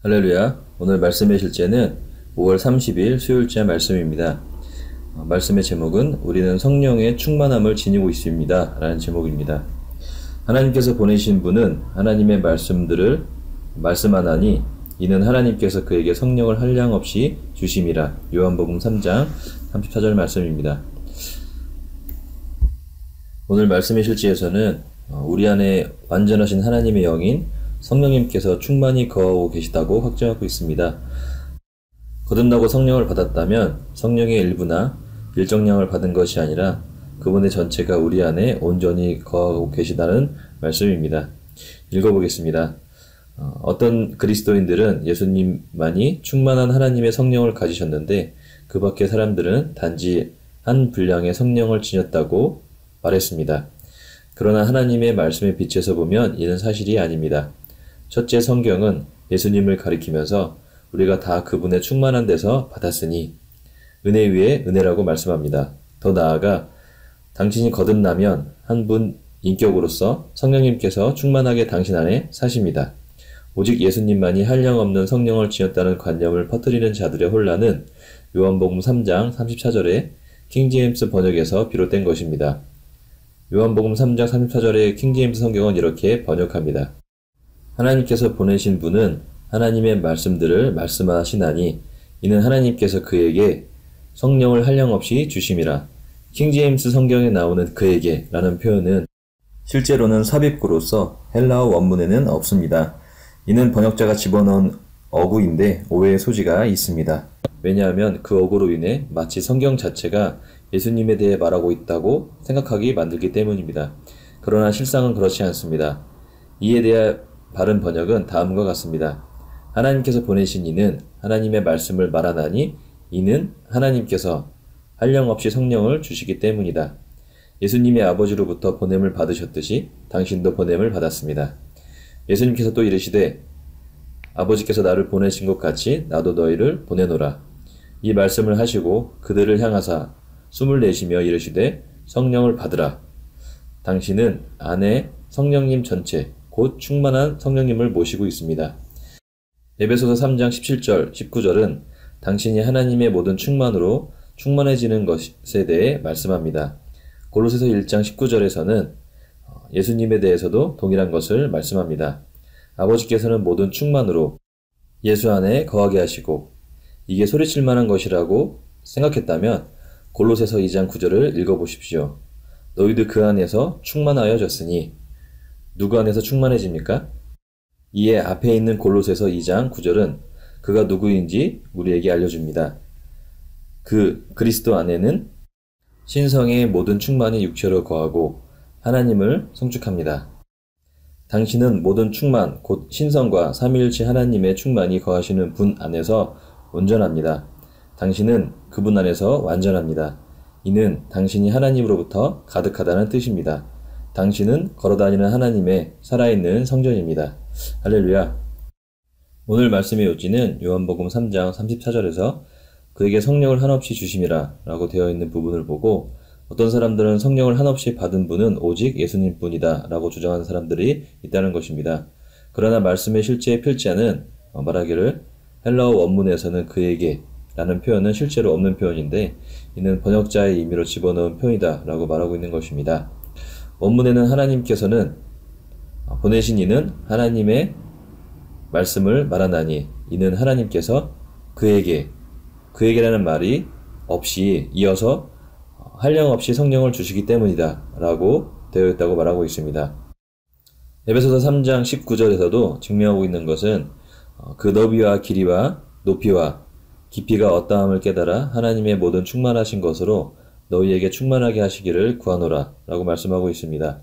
할렐루야. 오늘 말씀의 실제는 5월 30일 수요일째 말씀입니다. 어, 말씀의 제목은 우리는 성령의 충만함을 지니고 있습니다. 라는 제목입니다. 하나님께서 보내신 분은 하나님의 말씀들을 말씀하나니 이는 하나님께서 그에게 성령을 한량 없이 주심이라. 요한복음 3장 34절 말씀입니다. 오늘 말씀의 실제에서는 어, 우리 안에 완전하신 하나님의 영인 성령님께서 충만히 거하고 계시다고 확정하고 있습니다. 거듭나고 성령을 받았다면 성령의 일부나 일정량을 받은 것이 아니라 그분의 전체가 우리 안에 온전히 거하고 계시다는 말씀입니다. 읽어보겠습니다. 어, 어떤 그리스도인들은 예수님만이 충만한 하나님의 성령을 가지셨는데 그 밖의 사람들은 단지 한 분량의 성령을 지녔다고 말했습니다. 그러나 하나님의 말씀에 비춰서 보면 이는 사실이 아닙니다. 첫째 성경은 예수님을 가리키면서 우리가 다 그분의 충만한 데서 받았으니 은혜 위에 은혜라고 말씀합니다. 더 나아가 당신이 거듭나면 한 분 인격으로서 성령님께서 충만하게 당신 안에 사십니다. 오직 예수님만이 한량 없는 성령을 지었다는 관념을 퍼뜨리는 자들의 혼란은 요한복음 3장 34절에 킹제임스 번역에서 비롯된 것입니다. 요한복음 3장 34절의 킹제임스 성경은 이렇게 번역합니다. 하나님께서 보내신 분은 하나님의 말씀들을 말씀하시나니 이는 하나님께서 그에게 성령을 한량없이 주심이라. 킹제임스 성경에 나오는 그에게 라는 표현은 실제로는 삽입구로서 헬라어 원문에는 없습니다. 이는 번역자가 집어넣은 어구인데 오해의 소지가 있습니다. 왜냐하면 그 어구로 인해 마치 성경 자체가 예수님에 대해 말하고 있다고 생각하기 만들기 때문입니다. 그러나 실상은 그렇지 않습니다. 이에 대해 바른 번역은 다음과 같습니다. 하나님께서 보내신 이는 하나님의 말씀을 말하나니 이는 하나님께서 한량없이 성령을 주시기 때문이다. 예수님의 아버지로부터 보냄을 받으셨듯이 당신도 보냄을 받았습니다. 예수님께서 또 이르시되 아버지께서 나를 보내신 것 같이 나도 너희를 보내노라. 이 말씀을 하시고 그들을 향하사 숨을 내쉬며 이르시되 성령을 받으라. 당신은 안에 성령님 전체 곧 충만한 성령님을 모시고 있습니다. 에베소서 3장 17절, 19절은 당신이 하나님의 모든 충만으로 충만해지는 것에 대해 말씀합니다. 골로새서 1장 19절에서는 예수님에 대해서도 동일한 것을 말씀합니다. 아버지께서는 모든 충만으로 예수 안에 거하게 하시고 이게 소리칠 만한 것이라고 생각했다면 골로새서 2장 9절을 읽어보십시오. 너희도 그 안에서 충만하여졌으니 누구 안에서 충만해집니까? 이에 앞에 있는 골로새서 2장 9절은 그가 누구인지 우리에게 알려줍니다. 그 그리스도 안에는 신성의 모든 충만이 육체로 거하고 하나님을 성축합니다. 당신은 모든 충만, 곧 신성과 삼위일체 하나님의 충만이 거하시는 분 안에서 온전합니다. 당신은 그분 안에서 완전합니다. 이는 당신이 하나님으로부터 가득하다는 뜻입니다. 당신은 걸어다니는 하나님의 살아있는 성전입니다. 할렐루야. 오늘 말씀의 요지는 요한복음 3장 34절에서 그에게 성령을 한없이 주심이라 라고 되어 있는 부분을 보고 어떤 사람들은 성령을 한없이 받은 분은 오직 예수님 뿐이다 라고 주장하는 사람들이 있다는 것입니다. 그러나 말씀의 실제 필자는 말하기를 헬라어 원문에서는 그에게 라는 표현은 실제로 없는 표현인데 이는 번역자의 의미로 집어넣은 표현이다 라고 말하고 있는 것입니다. 원문에는 하나님께서는 보내신 이는 하나님의 말씀을 말하나니 이는 하나님께서 그에게 그에게라는 말이 없이 이어서 한량 없이 성령을 주시기 때문이다 라고 되어 있다고 말하고 있습니다. 에베소서 3장 19절에서도 증명하고 있는 것은 그 너비와 길이와 높이와 깊이가 어떠함을 깨달아 하나님의 모든 충만하신 것으로 너희에게 충만하게 하시기를 구하노라 라고 말씀하고 있습니다.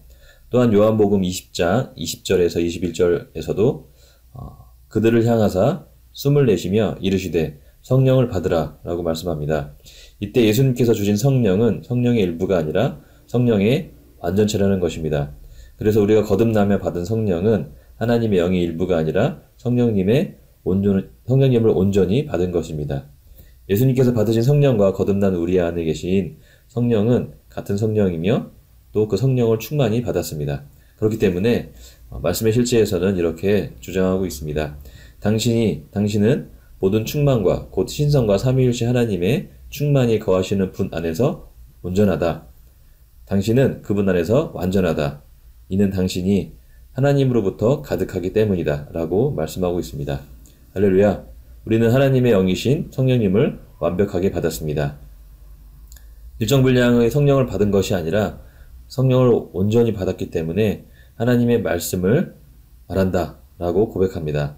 또한 요한복음 20장 20절에서 21절에서도 어, 그들을 향하사 숨을 내쉬며 이르시되 성령을 받으라 라고 말씀합니다. 이때 예수님께서 주신 성령은 성령의 일부가 아니라 성령의 완전체라는 것입니다. 그래서 우리가 거듭나며 받은 성령은 하나님의 영의 일부가 아니라 성령님의 온전, 성령님을 온전히 받은 것입니다. 예수님께서 받으신 성령과 거듭난 우리 안에 계신 성령은 같은 성령이며 또 그 성령을 충만히 받았습니다. 그렇기 때문에 어, 말씀의 실제에서는 이렇게 주장하고 있습니다. 당신이 당신은 모든 충만과 곧 신성과 삼위일체 하나님의 충만히 거하시는 분 안에서 온전하다. 당신은 그분 안에서 완전하다. 이는 당신이 하나님으로부터 가득하기 때문이다. 라고 말씀하고 있습니다. 할렐루야. 우리는 하나님의 영이신 성령님을 완벽하게 받았습니다. 일정 분량의 성령을 받은 것이 아니라 성령을 온전히 받았기 때문에 하나님의 말씀을 말한다. 라고 고백합니다.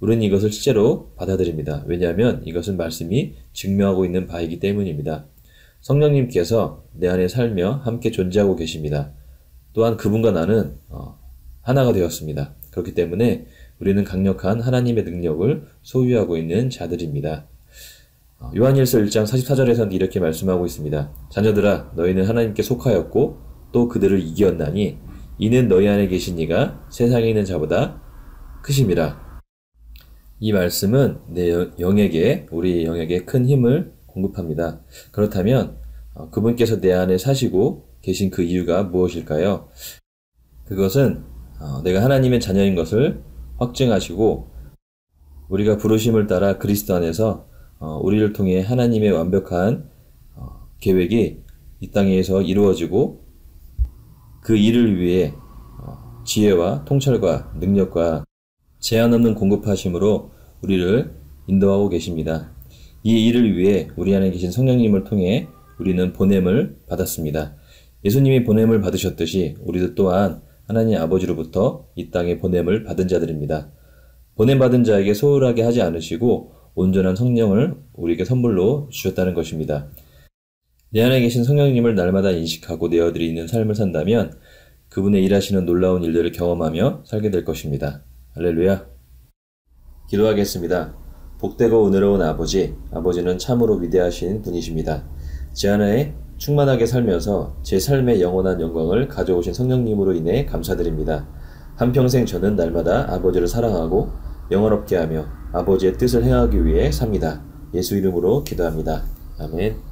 우리는 이것을 실제로 받아들입니다. 왜냐하면 이것은 말씀이 증명하고 있는 바이기 때문입니다. 성령님께서 내 안에 살며 함께 존재하고 계십니다. 또한 그분과 나는 어, 하나가 되었습니다. 그렇기 때문에 우리는 강력한 하나님의 능력을 소유하고 있는 자들입니다. 어, 요한일서 1장 44절에서는 이렇게 말씀하고 있습니다. 자녀들아 너희는 하나님께 속하였고 또 그들을 이겼나니 이는 너희 안에 계신 이가 세상에 있는 자보다 크심이라. 이 말씀은 내 영에게 우리 영에게 큰 힘을 공급합니다. 그렇다면 어, 그분께서 내 안에 사시고 계신 그 이유가 무엇일까요? 그것은 어, 내가 하나님의 자녀인 것을 확증하시고 우리가 부르심을 따라 그리스도 안에서 어, 우리를 통해 하나님의 완벽한 계획이 이 땅에서 이루어지고 그 일을 위해 지혜와 통찰과 능력과 제한 없는 공급하심으로 우리를 인도하고 계십니다. 이 일을 위해 우리 안에 계신 성령님을 통해 우리는 보냄을 받았습니다. 예수님이 보냄을 받으셨듯이 우리도 또한 하나님 아버지로부터 이 땅에 보냄을 받은 자들입니다. 보냄 받은 자에게 소홀하게 하지 않으시고 온전한 성령을 우리에게 선물로 주셨다는 것입니다. 내 안에 계신 성령님을 날마다 인식하고 내어드리는 삶을 산다면 그분의 일하시는 놀라운 일들을 경험하며 살게 될 것입니다. 할렐루야. 기도하겠습니다. 복되고 은혜로운 아버지, 아버지는 참으로 위대하신 분이십니다. 제 안에 충만하게 살면서 제 삶의 영원한 영광을 가져오신 성령님으로 인해 감사드립니다. 한평생 저는 날마다 아버지를 사랑하고 영원롭게 하며 아버지의 뜻을 행하기 위해 삽니다. 예수 이름으로 기도합니다. 아멘.